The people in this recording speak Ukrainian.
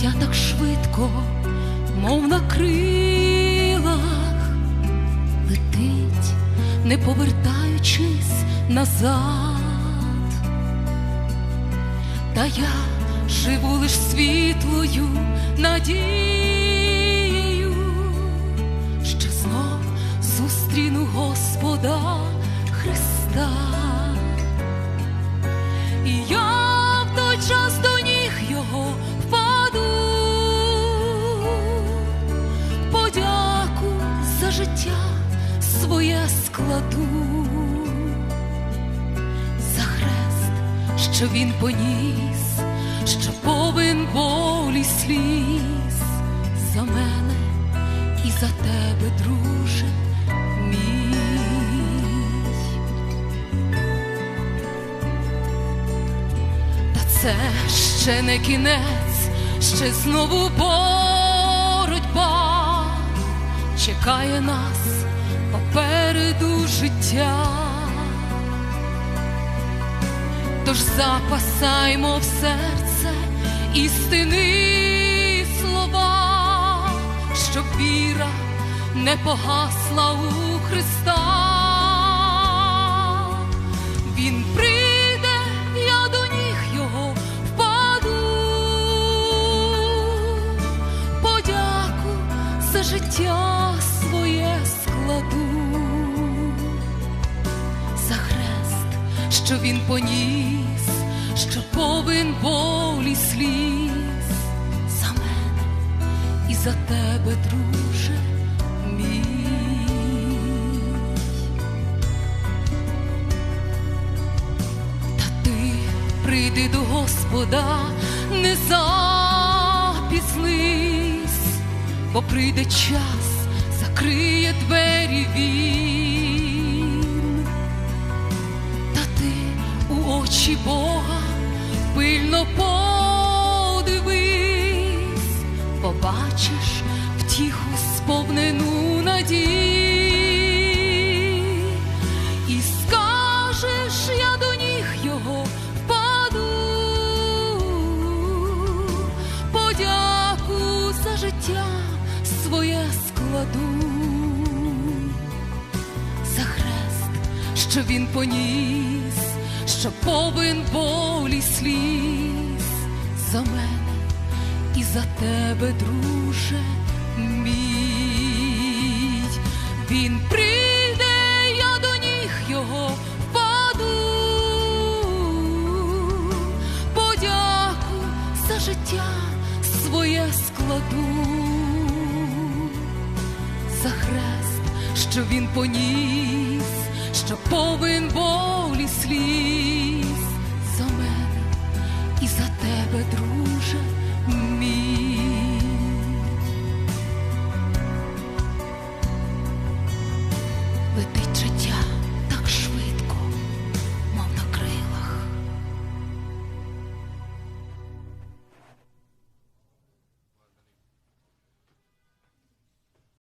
життя так швидко, мов на крилах, летить, не повертаючись назад, та я живу лиш світлою надією, що знов зустріну Господа Христа. І я своє складу, за хрест, що він поніс, що повин болі сліз за мене і за тебе, друже мій. Та це ще не кінець, ще знову боротьба чекає нас життя. Тож запасаймо в серце істини слова, щоб віра не погасла у Христа. Що він поніс, що повин болі сліз за мене і за тебе, друже мій. Та ти прийди до Господа, не запізнись, бо прийде час, закриє двері очі Бога пильно подивись, побачиш втіху сповнену надій, і скажеш, я до ніг його впаду, подяку за життя своє складу, за хрест, що він поніс, що повин болі сліз за мене і за тебе, друже мій. Він прийде, я до ніг його впаду, подяку за життя своє складу, що він поніс, що повин болі сліз